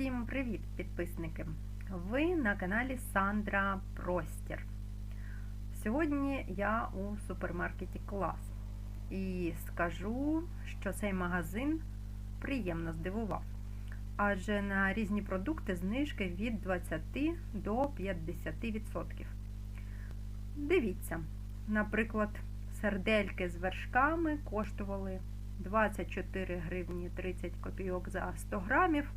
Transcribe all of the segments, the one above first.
Всім привіт, підписники! Ви на каналі Сандра Простір. Сьогодні я у супермаркеті Клас і скажу, що цей магазин приємно здивував. Адже на різні продукти знижки від 20 до 50%. Дивіться, наприклад, сердельки з вершками коштували 24 гривні 30 копійок за 100 грамів,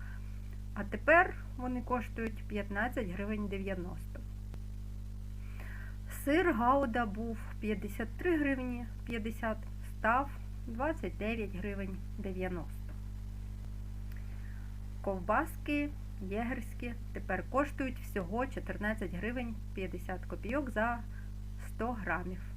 а тепер вони коштують 15 гривень 90. Сир Гауда був 53 гривні 50, став 29 гривень 90. Ковбаски єгерські тепер коштують всього 14 гривень 50 копійок за 100 грамів.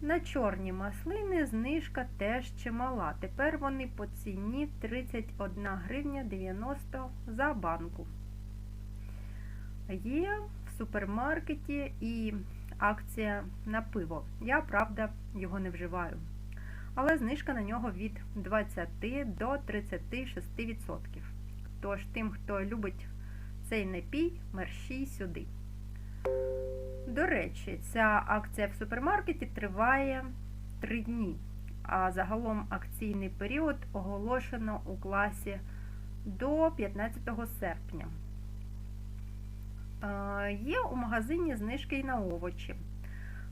На чорні маслини знижка теж чимала. Тепер вони по ціні 31 гривня 90 за банку. Є в супермаркеті і акція на пиво. Я, правда, його не вживаю. Але знижка на нього від 20 до 36%. Тож тим, хто любить цей напій, мерщій сюди. До речі, ця акція в супермаркеті триває 3 дні, а загалом акційний період оголошено у класі до 15 серпня. Є у магазині знижки й на овочі.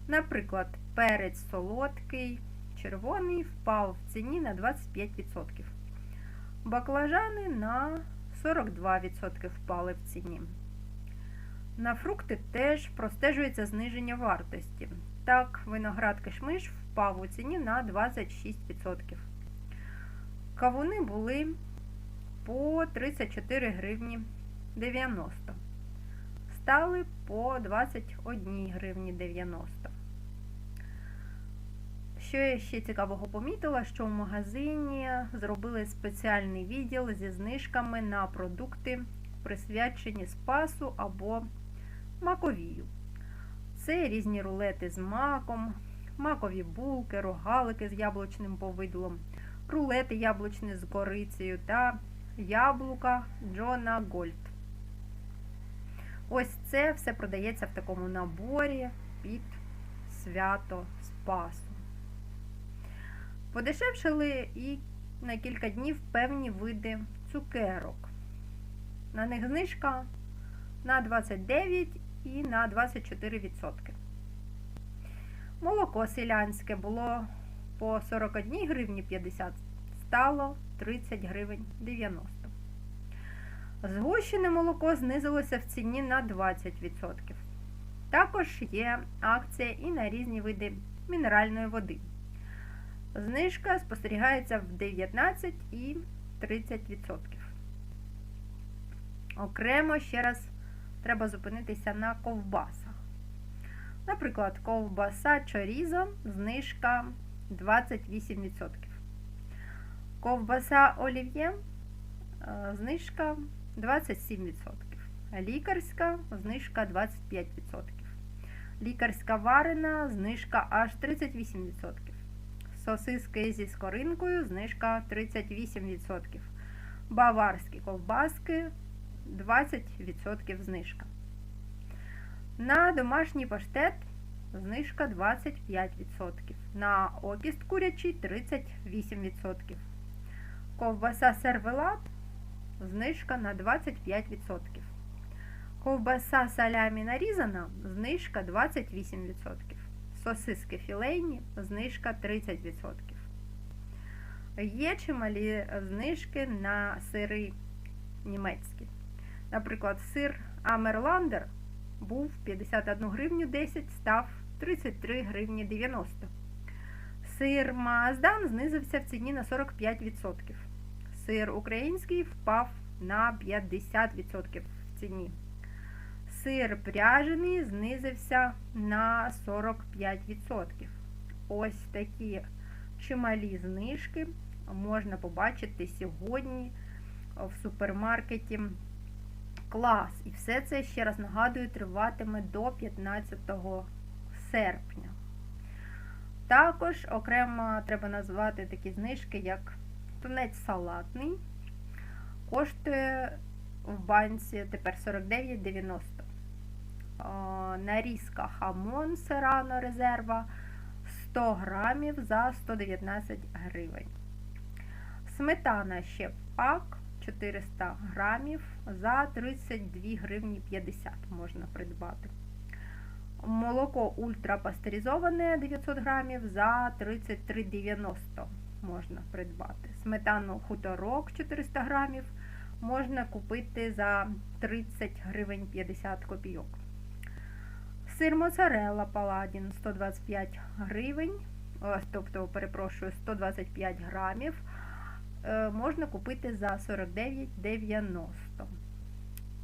Наприклад, перець солодкий, червоний впав в ціні на 25%. Баклажани на 42% впали в ціні. На фрукти теж простежується зниження вартості. Так, виноград кишмиш впав у ціні на 26%. Кавуни були по 34 гривні 90. Стали по 21 гривні 90. Що я ще цікавого помітила, що в магазині зробили спеціальний відділ зі знижками на продукти, присвячені спасу або маковію. Це різні рулети з маком, макові булки, рогалики з яблучним повидлом, рулети яблучні з корицею та яблука Джона Гольд. Ось це все продається в такому наборі під свято Спасу. Подешевшили і на кілька днів певні види цукерок. На них знижка на 29 і на 24%. Молоко селянське було по 41 гривні 50, стало 30 гривень 90. Згущене молоко знизилося в ціні на 20%. Також є акція і на різні види мінеральної води. Знижка спостерігається в 19 і 30%. Окремо ще раз треба зупинитися на ковбасах. Наприклад, ковбаса чорізо знижка 28%. Ковбаса олів'є знижка 27%. Лікарська знижка 25%. Лікарська варена знижка аж 38%. Сосиски зі скоринкою знижка 38%. Баварські ковбаски 20% знижка. На домашній паштет знижка 25%. На окіст курячий 38%. Ковбаса сервелат знижка на 25%. Ковбаса салямі нарізана знижка 28%. Сосиски філейні знижка 30%. Є чималі знижки на сири німецькі. Наприклад, сир Амерландер був 51 гривню 10, став 33 гривні 90. Сир Мааздан знизився в ціні на 45%. Сир український впав на 50% в ціні. Сир пряжений знизився на 45%. Ось такі чималі знижки можна побачити сьогодні в супермаркеті клас. І все це, ще раз нагадую, триватиме до 15 серпня. Також окремо треба назвати такі знижки, як тунець салатний коштує в банці тепер 49,90. Нарізка хамон Серано резерва 100 грамів за 119 гривень. Сметана ще пак 400 грамів за 32 гривні 50 можна придбати. Молоко ультрапастеризоване 900 грамів за 33,90 можна придбати. Сметану хуторок 400 грамів можна купити за 30 гривень 50 копійок. Сир моцарелла паладін 125 гривень, тобто, перепрошую, 125 грамів можна купити за 49,90.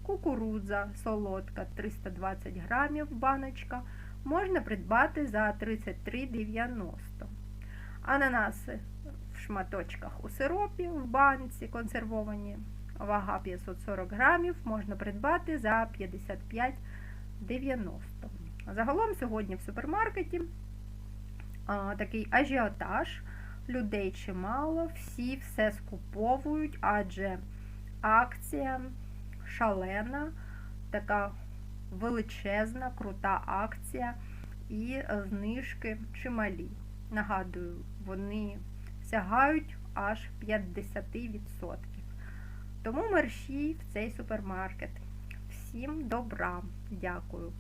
Кукурудза солодка 320 грамів баночка можна придбати за 33,90. Ананаси в шматочках у сиропі в банці консервовані. Вага 540 грамів можна придбати за 55,90. Загалом сьогодні в супермаркеті а, такий ажіотаж, людей чимало, всі все скуповують, адже акція шалена, така величезна, крута акція і знижки чималі. Нагадую, вони сягають аж 50%. Тому мерщій в цей супермаркет. Всім добра! Дякую!